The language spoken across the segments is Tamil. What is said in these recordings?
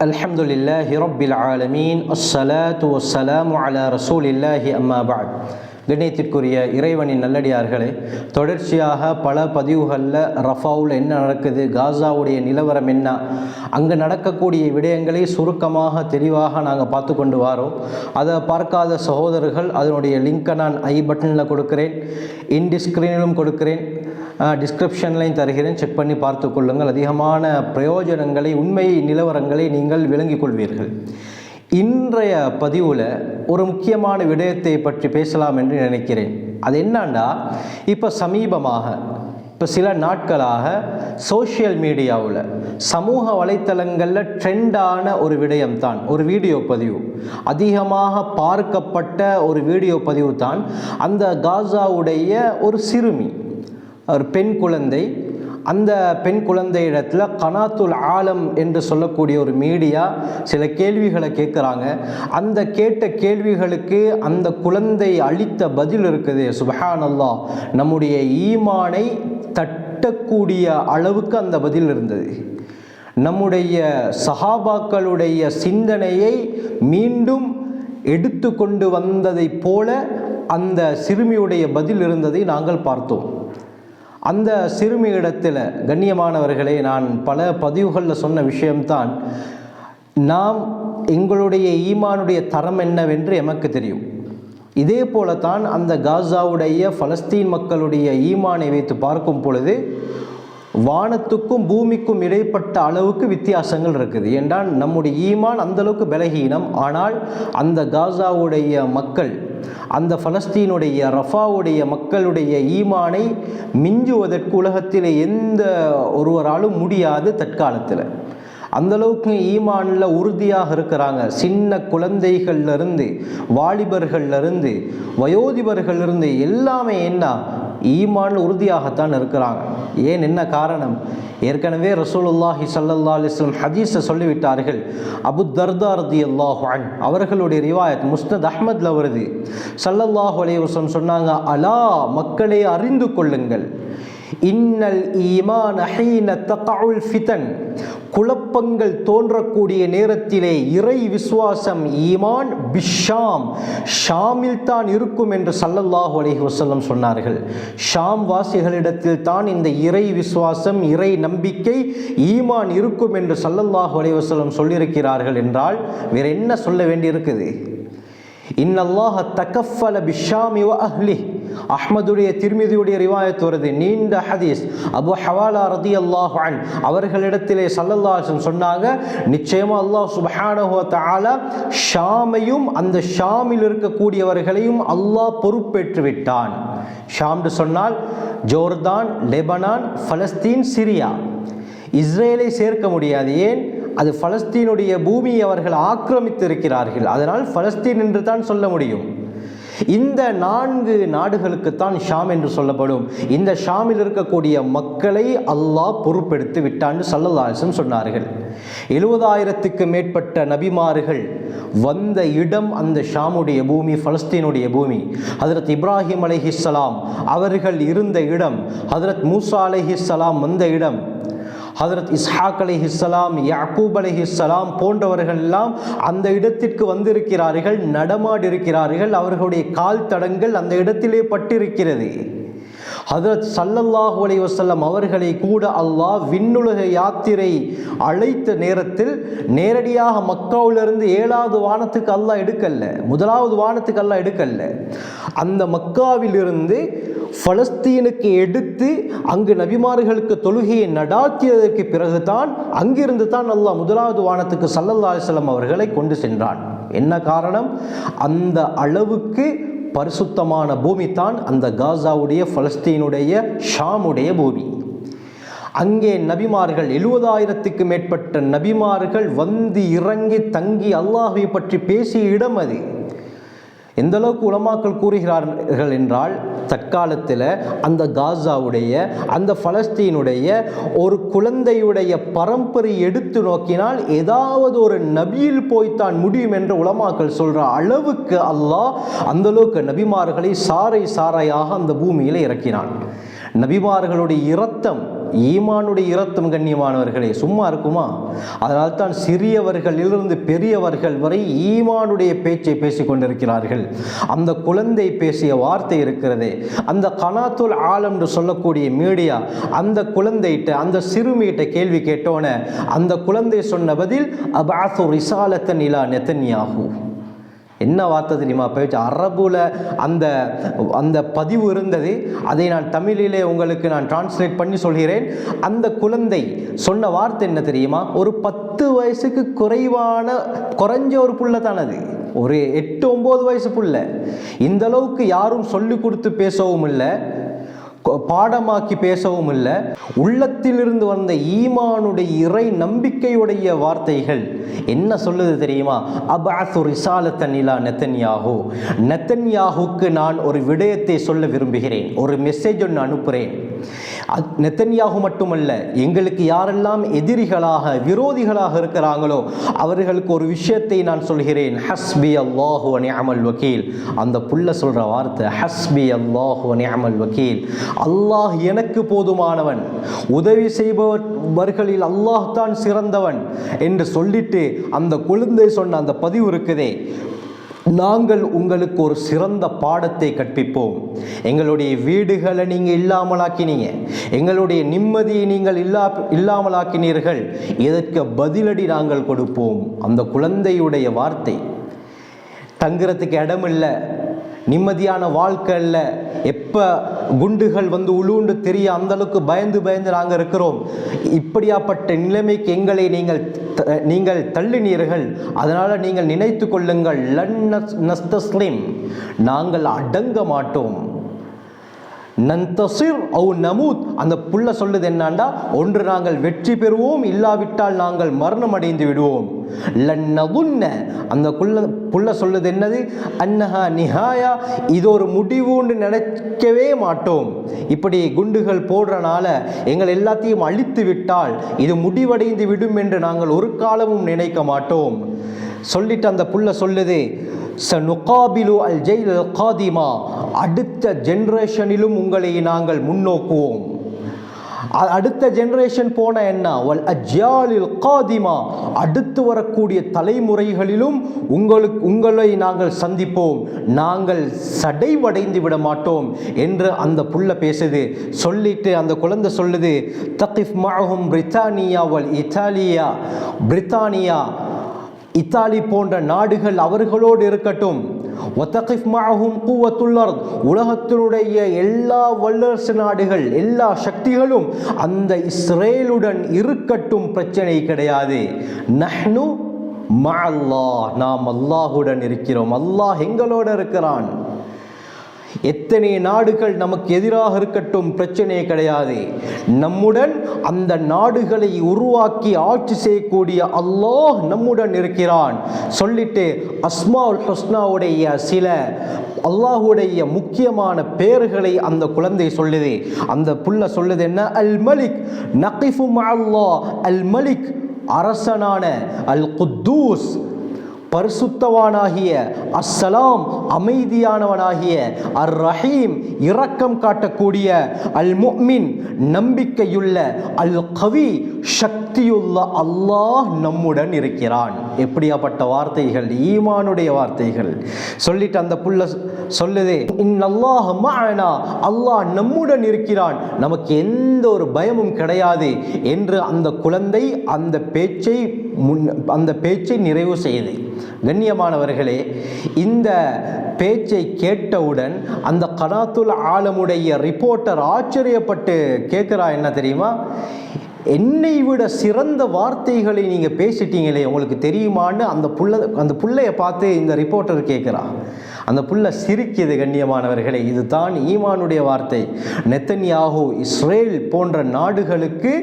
الحمد لله رب العالمين الصلاة والسلام على رسول الله أما بعد கண்ணியத்திற்குரிய இறைவனின் நல்லடியார்களே தொடர்ச்சியாக பல பதிவுகளில் ரஃபாவில் என்ன நடக்குது காசாவுடைய நிலவரம் என்ன அங்கே நடக்கக்கூடிய விடயங்களை சுருக்கமாக தெளிவாக நாங்கள் பார்த்து கொண்டு வரோம் அதை பார்க்காத சகோதரர்கள் அதனுடைய லிங்கை நான் ஐ பட்டனில் கொடுக்கிறேன் இன்டி ஸ்க்ரீனிலும் கொடுக்கிறேன் டிஸ்கிரிப்ஷன்லையும் தருகிறேன். செக் பண்ணி பார்த்து கொள்ளுங்கள். அதிகமான பிரயோஜனங்களை உண்மை நிலவரங்களை நீங்கள் விளங்கிக் கொள்வீர்கள். இன்றைய பதிவில் ஒரு முக்கியமான விடயத்தை பற்றி பேசலாம் என்று நினைக்கிறேன். அது என்னண்டா இப்போ சமீபமாக இப்போ சில நாட்களாக சோஷியல் மீடியாவில் சமூக வலைத்தளங்களில் ட்ரெண்டான ஒரு விடயம் தான் ஒரு வீடியோ பதிவு. அதிகமாக பார்க்கப்பட்ட ஒரு வீடியோ பதிவு தான் அந்த காசாவுடைய ஒரு சிறுமி. ஒரு பெண் குழந்தை. அந்த பெண் குழந்தையிடத்தில் கனாத்துல் ஆலம் என்று சொல்லக்கூடிய ஒரு மீடியா சில கேள்விகளை கேட்குறாங்க. அந்த கேட்ட கேள்விகளுக்கு அந்த குழந்தை அளித்த பதில் இருக்குது. சுபஹான் நம்முடைய ஈமானை தட்டக்கூடிய அளவுக்கு அந்த பதில் இருந்தது. நம்முடைய சஹாபாக்களுடைய சிந்தனையை மீண்டும் எடுத்து கொண்டு வந்ததைப் போல அந்த சிறுமியுடைய பதில் இருந்ததை நாங்கள் பார்த்தோம். அந்த சிறுமி இடத்துல கண்ணியமானவர்களே நான் பல பதிவுகளில் சொன்ன விஷயம்தான் நாம் எங்களுடைய ஈமானுடைய தரம் என்னவென்று எமக்கு தெரியும். இதே போலத்தான் அந்த காசாவுடைய ஃபலஸ்தீன் மக்களுடைய ஈமானை வைத்து பார்க்கும் பொழுது வானத்துக்கும் பூமிக்கும் இடைப்பட்ட அளவுக்கு வித்தியாசங்கள் இருக்குது. ஏன்றால் நம்முடைய ஈமான் அந்தளவுக்கு பலகீனம். ஆனால் அந்த காசாவுடைய மக்கள் அந்த ஃபலஸ்தீனுடைய ரஃபாவுடைய மக்களுடைய ஈமானை மிஞ்சுவதற்கு உலகத்தில் எந்த ஒருவராலும் முடியாது தற்காலத்தில். அந்தளவுக்கு ஈமானில் உறுதியாக இருக்கிறாங்க. சின்ன குழந்தைகள்லேருந்து வாலிபர்கள்லேருந்து வயோதிபர்கள்லேருந்து எல்லாமே என்ன? ஈமான் உறுதியாகத்தான் இருக்கிறாங்க. ஏன் என்ன காரணம்? ஏற்கனவே ரசூலுல்லாஹி சல்லல்லா அலிஸ்லம் ஹதீஸை சொல்லிவிட்டார்கள். அபு தர்தா ரதி அல்லாஹு அவர்களுடைய ரிவாயத் முஸ்தத் அஹமத்ல வருது. சல்லல்லாஹு அலைவசம் சொன்னாங்க அலா மக்களை அறிந்து கொள்ளுங்கள். இன்னல் ஈமான் அஹீன தகவுல் ஃபிதன். குழப்பங்கள் தோன்றக்கூடிய நேரத்திலே இறை விசுவாசம் ஈமான் பிஷாம் ஷாமில் தான் இருக்கும் என்று சல்லல்லாஹு அலஹி வசல்லம் சொன்னார்கள். ஷாம் வாசிகளிடத்தில் தான் இந்த இறை விசுவாசம் இறை நம்பிக்கை ஈமான் இருக்கும் என்று சல்லல்லாஹு அலைஹி வசல்லம் சொல்லியிருக்கிறார்கள் என்றால் வேற என்ன சொல்ல வேண்டியிருக்குது? இன்னல்லாஹ தக்கஃபல பிஷாமி வ அஹ்லி. அஹ்மதுடைய திருமிதியுடைய ரிவாயத் வருது. நீண்ட ஹதீஸ். அபு ஹவாலா ரதி அல்லாஹ் அன். அவர்களிடத்திலே சல்லல்லாசன் சொன்னாங்க நிச்சயமா அல்லாஹ் சுபஹானஹு தஆலா ஷாமையும் அந்த ஷாமில் இருக்கக்கூடியவர்களையும் அல்லாஹ் பொறுப்பேற்று விட்டான் ஷாம்னு சொன்னால் ஜோர்தான் லெபனான் ஃபலஸ்தீன் சிரியா. இஸ்ரேலை சேர்க்க முடியாது. ஏன்? அது பலஸ்தீனுடைய பூமியை அவர்கள் ஆக்கிரமித்து இருக்கிறார்கள் அதனால் ஃபலஸ்தீன் என்று தான் சொல்ல முடியும். இந்த நான்கு நாடுகளுக்குத்தான் ஷாம் என்று சொல்லப்படும். இந்த ஷாமில் இருக்கக்கூடிய மக்களை அல்லாஹ் பொறுப்பெடுத்து விட்டான்னு சல்லல்லாசம் சொன்னார்கள். எழுபதாயிரத்துக்கு மேற்பட்ட நபிமார்கள் வந்த இடம் அந்த ஷாமுடைய பூமி ஃபலஸ்தீனுடைய பூமி. ஹதரத் இப்ராஹிம் அலஹிஸ்லாம் அவர்கள் இருந்த இடம். ஹதரத் மூசா அலஹிஸ்லாம் வந்த இடம். ஹதரத் இஸ்ஹாக் அலிஹிஸ்லாம் யாக்கூப் அலிஹிஸ்லாம் போன்றவர்கள் எல்லாம் அந்த இடத்திற்கு வந்திருக்கிறார்கள் நடமாடி இருக்கிறார்கள் அவர்களுடைய கால் தடங்கள் அந்த இடத்திலே பட்டிருக்கிறது. ஹதரத் சல்லல்லாஹு அலி வசல்லம் அவர்களை கூட அல்லாஹ் விண்ணுலக யாத்திரை அழைத்த நேரத்தில் நேரடியாக மக்காவிலிருந்து ஏழாவது வானத்துக்கு அல்லாஹ் எடுக்கல்ல முதலாவது வானத்துக்கு அல்லாஹ் எடுக்கல்ல அந்த மக்காவிலிருந்து பலஸ்தீனுக்கு எடுத்து அங்கு நபிமார்களுக்கு தொழுகையை நடாத்தியதற்கு பிறகுதான் அங்கிருந்து தான் அல்லாஹ் முதலாவது வானத்துக்கு சல்லல்லா அலிஸ்லம் அவர்களை கொண்டு சென்றான். என்ன காரணம்? அந்த அளவுக்கு பரிசுத்தமான பூமி தான் அந்த காசாவுடைய பலஸ்தீனுடைய ஷாமுடைய பூமி. அங்கே நபிமார்கள் எழுபதாயிரத்துக்கு மேற்பட்ட நபிமார்கள் வந்து இறங்கி தங்கி அல்லாஹை பற்றி பேசிய இடம் அது. எந்த அளவுக்கு உலமாக்கள் கூறுகிறார்கள் என்றால் தற்காலத்தில் அந்த காசாவுடைய அந்த பலஸ்தீனுடைய ஒரு குழந்தையுடைய பரம்பரை எடுத்து நோக்கினால் ஏதாவது ஒரு நபியில் போய்த்தான் முடியும் என்று உலமாக்கள் சொல்கிற அளவுக்கு அல்லாஹ் அந்த அளவுக்கு நபிமார்களை சாறை சாறையாக அந்த பூமியில் இறக்கினான். நபிமார்களுடைய இரத்தம் ஈமானுடைய இரத்தம் கண்ணியமானவர்களே சும்மா இருக்குமா? அதனால் தான் சிறியவர்களிலிருந்து பெரியவர்கள் வரை ஈமானுடைய பேச்சை பேசிக் கொண்டிருக்கிறார்கள். அந்த குழந்தை பேசிய வார்த்தை இருக்கிறதே. அந்த கனாத்துல் ஆலம் என்று சொல்லக்கூடிய மீடியா அந்த குழந்தைகிட்ட அந்த சிறுமியிட்ட கேள்வி கேட்டோன்னே அந்த குழந்தை சொன்ன பதில் அபாசு ரிசாலத்தன் இலா நெத்தன்யாகு என்ன வார்த்தை தெரியுமா? போயிடுச்சு அரபுல அந்த அந்த பதிவு இருந்தது. அதை நான் தமிழிலே உங்களுக்கு நான் டிரான்ஸ்லேட் பண்ணி சொல்கிறேன். அந்த குழந்தை சொன்ன வார்த்தை என்ன தெரியுமா? ஒரு பத்து வயசுக்கு குறைவான குறைஞ்ச ஒரு புள்ள ஒரு எட்டு ஒம்பது வயசு புள்ள. இந்த அளவுக்கு யாரும் சொல்லி கொடுத்து பேசவும் இல்லை. பாடமாக்கி பேசவும் இல்லை. உள்ளத்திலிருந்து வந்த ஈமானுடைய இறை நம்பிக்கையுடைய வார்த்தைகள். என்ன சொல்லுது தெரியுமா? அபாசு ரிசாலத்தன் இலா நெத்தன்யாகு நெத்தன்யாகுக்கு நான் ஒரு விடயத்தை சொல்ல விரும்புகிறேன். ஒரு மெசேஜ் ஒன்று அனுப்புகிறேன் நெத்தன்யாகு மட்டுமல்ல எங்களுக்கு யாரெல்லாம் எதிரிகளாக விரோதிகளாக இருக்கிறாங்களோ அவர்களுக்கு ஒரு விஷயத்தை நான் சொல்கிறேன். ஹஸ்பி அல்லாஹு அமல் வக்கீல் அந்த புள்ள சொல்கிற வார்த்தை ஹஸ்பி அல்லாஹு அமல் வக்கீல் அல்லாஹ் எனக்கு போதுமானவன். உதவி செய்பவர்களில் அல்லாஹ் தான் சிறந்தவன் என்று சொல்லிட்டு அந்த கொழுந்தை சொன்ன அந்த பதிவு இருக்குதே. நாங்கள் உங்களுக்கு ஒரு சிறந்த பாடத்தை கற்பிப்போம். எங்களுடைய வீடுகளை நீங்கள் இல்லாமலாக்கினீங்க. எங்களுடைய நிம்மதியை நீங்கள் இல்லா இல்லாமலாக்கினீர்கள். இதற்கு பதிலடி நாங்கள் கொடுப்போம். அந்த குழந்தையுடைய வார்த்தை. தங்குறதுக்கு இடம் இல்லை நிம்மதியான வாழ்க்கை இல்லை எப்போ குண்டுகள் வந்து உளுண்டு தெரிய அந்த அளவுக்கு பயந்து பயந்து நாங்கள் இருக்கிறோம். இப்படியாப்பட்ட நிலைமைக்கு எங்களை நீங்கள் த- நீங்கள் தள்ளினீர்கள். அதனால் நீங்கள் நினைத்து கொள்ளுங்கள். லன் நஸ்- நஸ்தஸ்லிம். நாங்கள் அடங்க மாட்டோம். நந்தசிர் அவு நமூத். அந்த புள்ள சொல்லுது என்னாண்டா? ஒன்று நாங்கள் வெற்றி பெறுவோம் இல்லாவிட்டால் நாங்கள் மரணம் அடைந்து விடுவோம். லன்னதுன்ன. அந்த குள்ள புள்ள சொல்லுது என்னது? அன்னஹா நிஹாயா. இது ஒரு முடிவுன்னு நினைக்கவே மாட்டோம். இப்படி குண்டுகள் போடுறனால எங்கள் எல்லாத்தையும் அழித்து விட்டால் இது முடிவடைந்து விடும் என்று நாங்கள் ஒரு காலமும் நினைக்க மாட்டோம். சொல்லிட்டு அந்த புள்ள சொல்லுது சனுகாபிலு அல் ஜெயில் காதிமா. அடுத்த ஜென்ரேஷனிலும் உங்களை நாங்கள் முன்னோக்குவோம். அடுத்த ஜென்ரேஷன் போன என்ன? வல் அஜ்யாலில் காதிமா. அடுத்து வரக்கூடிய தலைமுறைகளிலும் உங்களுக்கு உங்களை நாங்கள் சந்திப்போம். நாங்கள் சடைவடைந்து விட மாட்டோம் என்று அந்த புள்ள பேசுது. சொல்லிட்டு அந்த குழந்தை சொல்லுது தகிஃப் மாகும் பிரித்தானியா வல் இத்தாலியா. பிரித்தானியா இத்தாலி போன்ற நாடுகள் அவர்களோடு இருக்கட்டும். ஒத்தகிஃப் மாகும் கூவத்துள்ளர் உலகத்தினுடைய எல்லா வல்லரசு நாடுகள் எல்லா சக்திகளும் அந்த இஸ்ரேலுடன் இருக்கட்டும் பிரச்சனை கிடையாது. நஹ்னு மஅல்லாஹ் நாம் அல்லாஹுடன் இருக்கிறோம். அல்லாஹ் எங்களோட இருக்கிறான். எத்தனை நாடுகள் நமக்கு எதிராக இருக்கட்டும் பிரச்சனையே கிடையாது. நம்முடன் அந்த நாடுகளை உருவாக்கி ஆட்சி செய்யக்கூடிய அல்லாஹ் நம்முடன் இருக்கிறான். சொல்லிட்டு அஸ்மாவுல் ஹஸ்னாவுடைய சில அல்லாஹுடைய முக்கியமான பெயர்களை அந்த குழந்தை சொல்லுது. அந்த புள்ள சொல்லுது என்ன? அல் மலிக் நகிஃபு அல்லாஹ் அல் மலிக் அரசனான அல் குத்தூஸ் பரிசுத்தவானாகிய அஸ்ஸலாம் அமைதியானவனாகிய அர் ரஹீம் இரக்கம் காட்டக்கூடிய அல் முக்மின் நம்பிக்கையுள்ள அல் கவி சக்தியுள்ள அல்லாஹ் நம்முடன் இருக்கிறான். எப்படியாப்பட்ட வார்த்தைகள் ஈமானுடைய வார்த்தைகள். சொல்லிட்டு அந்த புள்ள சொல்லுதே அல்லாஹ் மானா அல்லாஹ் நம்முடன் இருக்கிறான். நமக்கு எந்த ஒரு பயமும் கிடையாது என்று அந்த குழந்தை அந்த பேச்சை முன் அந்த பேச்சை நிறைவு செய்து கண்ணியமானவர்களே இந்த பேச்சை கேட்டவுடன் அந்த கனாத்துல் ஆலமுடைய ரிப்போர்ட்டர் ஆச்சரியப்பட்டு கேட்குறா என்ன தெரியுமா? என்னை விட சிறந்த வார்த்தைகளை நீங்கள் பேசிட்டீங்களே உங்களுக்கு தெரியுமான்னு அந்த புள்ள அந்த புள்ளைய பார்த்து இந்த ரிப்போர்ட்டர் கேட்குறா. அந்த புள்ள சிரிக்கிது கண்ணியமானவர்களே இதுதான் ஈமானுடைய வார்த்தை. நெத்தன்யாகு இஸ்ரேல் போன்ற நாடுகளுக்கு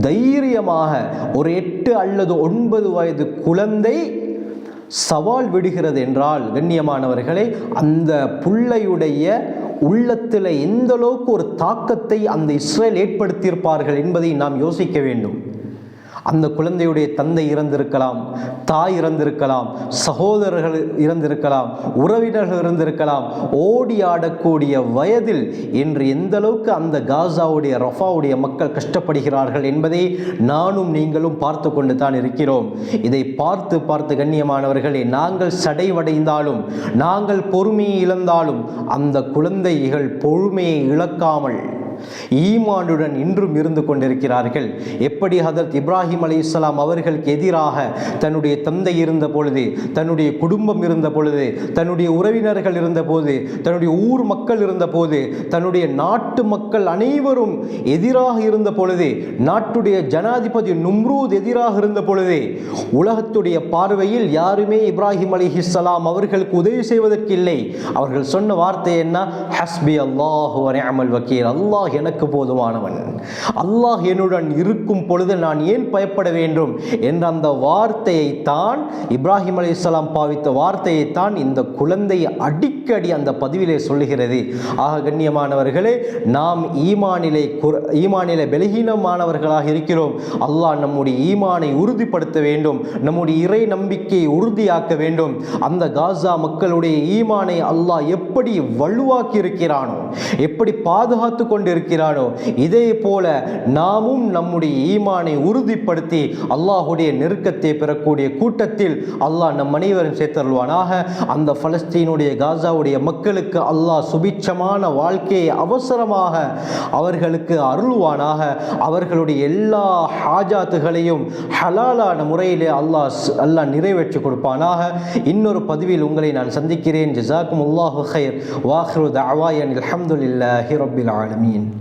தைரியமாக ஒரு எட்டு அல்லது ஒன்பது வயது குழந்தை சவால் விடுகிறது என்றால் கண்ணியமானவர்களே அந்த புள்ளையுடைய உள்ளத்தில் எந்த அளவுக்கு ஒரு தாக்கத்தை அந்த இஸ்ரேல் ஏற்படுத்தியிருப்பார்கள் என்பதை நாம் யோசிக்க வேண்டும். அந்த குழந்தையுடைய தந்தை இறந்திருக்கலாம் தாய் இறந்திருக்கலாம் சகோதரர்கள் இறந்திருக்கலாம் உறவினர்கள் இருந்திருக்கலாம் ஓடி ஆடக்கூடிய வயதில் இன்று எந்த அளவுக்கு அந்த காசாவுடைய ரஃபாவுடைய மக்கள் கஷ்டப்படுகிறார்கள் என்பதை நானும் நீங்களும் பார்த்து கொண்டு தான் இருக்கிறோம். இதை பார்த்து பார்த்து கண்ணியமானவர்களே நாங்கள் சடைவடைந்தாலும் நாங்கள் பொறுமையை இழந்தாலும் அந்த குழந்தைகள் பொறுமையை இழக்காமல் ஈமானுடன் இன்றும் இருந்து கொண்டிருக்கிறார்கள். எப்படி ஹதரத் இப்ராஹிம் அலி இஸ்லாம் அவர்களுக்கு எதிராக தன்னுடைய தந்தை இருந்த பொழுது தன்னுடைய குடும்பம் இருந்த பொழுது தன்னுடைய உறவினர்கள் இருந்த போது தன்னுடைய ஊர் மக்கள் இருந்த போது தன்னுடைய நாட்டு மக்கள் அனைவரும் எதிராக இருந்த பொழுது நாட்டுடைய ஜனாதிபதி நும்ரூத் எதிராக இருந்த பொழுது உலகத்துடைய பார்வையில் யாருமே இப்ராஹிம் அலி இஸ்லாம் அவர்களுக்கு உதவி செய்வதற்கு இல்லை. அவர்கள் சொன்ன வார்த்தை என்ன? ஹஸ்பி அல்லாஹு அமல் வக்கீல். அல்லாஹ் எனக்கு போதுமானவன். அல்லாஹ் என்னுடன் இருக்கும் பொழுது நான் ஏன் பயப்பட வேண்டும்? என்ற அந்த வார்த்தையை தான் இப்ராஹிம் அலி இஸ்லாம் பாவித்த வார்த்தையை தான் இந்த அடி அடிக்கடி அந்த பதிவிலே சொல்லுகிறது. ஆக கண்ணியமானவர்களே நாம் ஈமானிலே ஈமானிலே பலகீனமானவர்களாக இருக்கிறோம். அல்லாஹ் நம்முடைய ஈமானை உறுதிப்படுத்த வேண்டும். நம்முடைய இறை நம்பிக்கையை உறுதியாக்க வேண்டும். அந்த காசா மக்களுடைய ஈமானை அல்லாஹ் எப்படி வலுவாக்கி இருக்கிறானோ எப்படி பாதுகாத்து கொண்டிருக்கிறானோ இதே போல நாமும் நம்முடைய ஈமானை உறுதிப்படுத்தி அல்லாஹுடைய நெருக்கத்தை பெறக்கூடிய கூட்டத்தில் அல்லாஹ் நம் அனைவரும் சேர்த்தருள்வானாக. அந்த பலஸ்தீனுடைய காசாவுடைய மக்களுக்கு அல்லாஹ் சுபிட்சமான வாழ்க்கையை அவசரமாக அவர்களுக்கு அருள்வானாக. அவர்களுடைய எல்லா ஹாஜாத்துகளையும் ஹலாலான முறையிலே அல்லாஹ் அல்லாஹ் நிறைவேற்றி கொடுப்பானாக. இன்னொரு பதிவில் உங்களை நான் சந்திக்கிறேன். ஜிசாக்கும் அல்லாஹு ஹைர் வாஹ்ரு தஅவாயன் அலமதுல்லாஹி ரபில் ஆலமீன்.